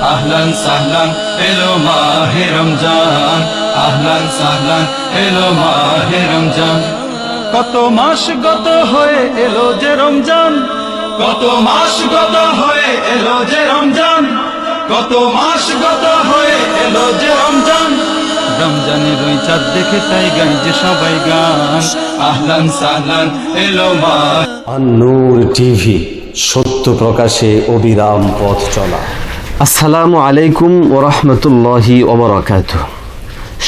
আহলান সাহলান, এলো মাহে রমজান। আহলান সাহলান, এলো মাহে রমজান। কত মাস গত হয়ে এলো যে রমজান। কত মাস গত হয়ে এলো যে রমজান। কত মাস গত হয়ে এলো যে রমজান। রমজানের ওই চাঁদ দেখে তাই গাই যে সবাই গান। আহলান সাহলান, এলো মা টিভি, সত্য প্রকাশে অবিরাম পথ চলা। আসসালামু আলাইকুম ওরহমতুল্লাহি ওবরাকাত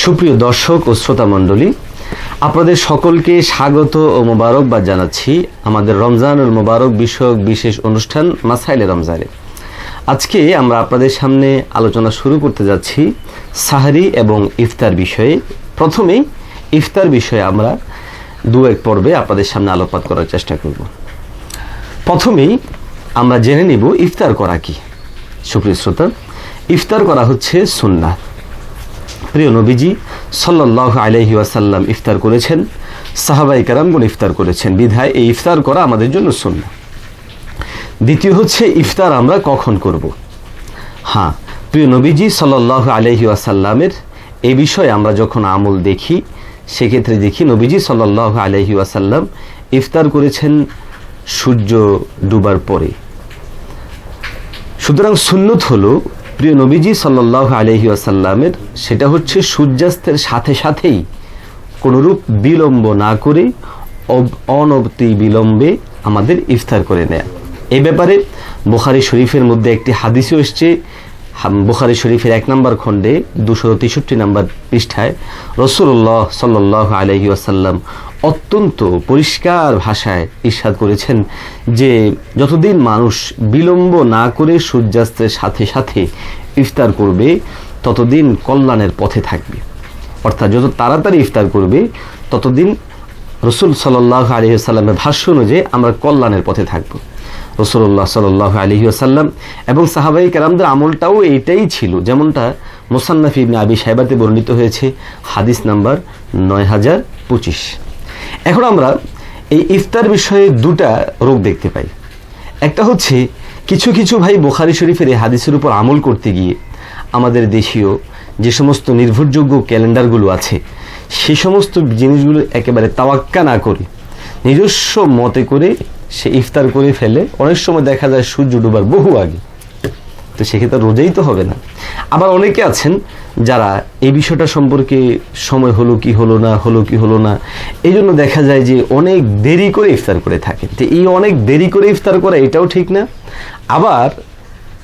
সুপ্রিয় দর্শক ও শ্রোতা মণ্ডলী, আপনাদের সকলকে স্বাগত ও মোবারকবাদ জানাচ্ছি আমাদের রমজানুল মোবারক বিষয়ক বিশেষ অনুষ্ঠান মাসাইলে রমজানে। আজকে আমরা আপনাদের সামনে আলোচনা শুরু করতে যাচ্ছি সাহারি এবং ইফতার বিষয়ে। প্রথমেই ইফতার বিষয়ে আমরা দু এক পর্বে আপনাদের সামনে আলোকপাত করার চেষ্টা করব। প্রথমেই আমরা জেনে নিব ইফতার করা কি। সুপ্রিয় শ্রোতা, ইফতার করা হচ্ছে সুন্নাত প্রিয় নবীজি সাল্লাহ আলহি ওয়াসাল্লাম ইফতার করেছেন, সাহাবাই কারামগুন ইফতার করেছেন। বিধায় এই ইফতার করা আমাদের জন্য সুন্না দ্বিতীয় হচ্ছে, ইফতার আমরা কখন করব? হ্যাঁ প্রিয় নবীজি সাল্লাহ আলহি ওয়াসাল্লামের এ বিষয়ে আমরা যখন আমল দেখি, সেক্ষেত্রে দেখি নবীজি সাল্লাহ আলহি ওয়াসাল্লাম ইফতার করেছেন সূর্য ডুবার পরে। সুতরাং সুন্নত হলো প্রিয় নবীজি সাল্লাহ আলহি আসাল্লামের সেটা হচ্ছে সূর্যাস্তের সাথে সাথেই কোনোরূপ বিলম্ব না করে অনবতি বিলম্বে আমাদের ইফতার করে নেয়া। এ ব্যাপারে বোখারি শরীফের মধ্যে একটি হাদিসও এসছে বুখারি শরীফের এক নম্বর খণ্ডে দুশো তেষট্টি নম্বর পৃষ্ঠায় রসুল্লাহ সাল্লাহ আলহি আসাল্লাম অত্যন্ত পরিষ্কার ভাষায় ইস্বাদ করেছেন যে যতদিন মানুষ বিলম্ব না করে সূর্যাস্তের সাথে সাথে ইফতার করবে, ততদিন কল্যাণের পথে থাকবে। অর্থাৎ যত তাড়াতাড়ি ইফতার করবে, ততদিন রসুল সাল্লাহ আলহিসাল্লামের ভাষ্য অনুযায়ী আমরা কল্যাণের পথে থাকব। রসুল্লাহ সাল্লাহ আলহিউসাল্লাম এবং সাহাবাই কেরামদের আমলটাও এইটাই ছিল। যেমনটা মোসান্নাফি ইবনে আবি সাহেবাতে বর্ণিত হয়েছে, হাদিস নাম্বার নয় হাজার পঁচিশ। এখন আমরা এই ইফতার বিষয়ে দুটা রোগ দেখতে পাই। একটা হচ্ছে, কিছু কিছু ভাই বোখারি শরীফের এই হাদিসের উপর আমল করতে গিয়ে আমাদের দেশীয় যে সমস্ত নির্ভরযোগ্য ক্যালেন্ডারগুলো আছে, সে সমস্ত জিনিসগুলো একেবারে তাওয়াক্কা না করে নিজস্ব মতে করে সে ইফতার করে ফেলে, অনেক সময় দেখা যায় সূর্য ডুবার বহু আগে। তো সেক্ষেত্রে রোজাই তো হবে না। আবার অনেকে আছেন যারা এই বিষয়টা সম্পর্কে সময় হলো কি হলো না, হলো কি হলো না এই জন্য দেখা যায় যে অনেক দেরি করে ইফতার করে থাকে তো এই অনেক দেরি করে ইফতার করা এটাও ঠিক না। আবার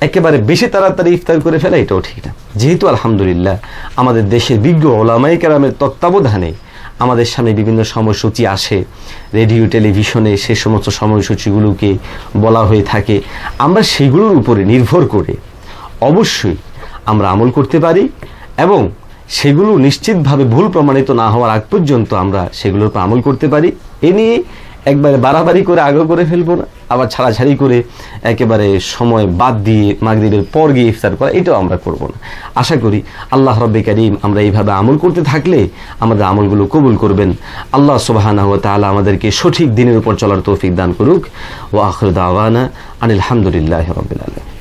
একেবারে বেশি তাড়াতাড়ি ইফতার করে ফেলা এটাও ঠিক না। যেহেতু আলহামদুলিল্লাহ আমাদের দেশের বিজ্ঞ ওলামাই কেরামের তত্ত্বাবধানে আমাদের সামনে বিভিন্ন সময়সূচি আসে। রেডিও, টেলিভিশনে সে সমস্ত সময়সূচিগুলোকে বলা হয়ে থাকে। আমরা সেগুলোর উপরে নির্ভর করে অবশ্যই আমরা আমল করতে পারি এবং সেগুলো নিশ্চিতভাবে ভুল প্রমাণিত না হওয়ার আগ পর্যন্ত আমরা সেগুলোর উপর আমল করতে পারি। এ নিয়ে একবারে বাড়াবাড়ি করে আগে করে ফেলব না, আবার ছাড়াছাড়ি করে একেবারে সময় বাদ দিয়ে মাগরিবের পর গিয়ে ইফতার করা, এটাও আমরা করব না। আশা করি আল্লাহ রব্বে করিম আমরা এইভাবে আমল করতে থাকলে আমাদের আমলগুলো কবুল করবেন। আল্লাহ সুবাহানা হুয়া তাহলে আমাদেরকে সঠিক দিনের উপর চলার তৌফিক দান করুক। ও আখর দাওয়ানা আনিল হামদুলিল্লাহ রবিল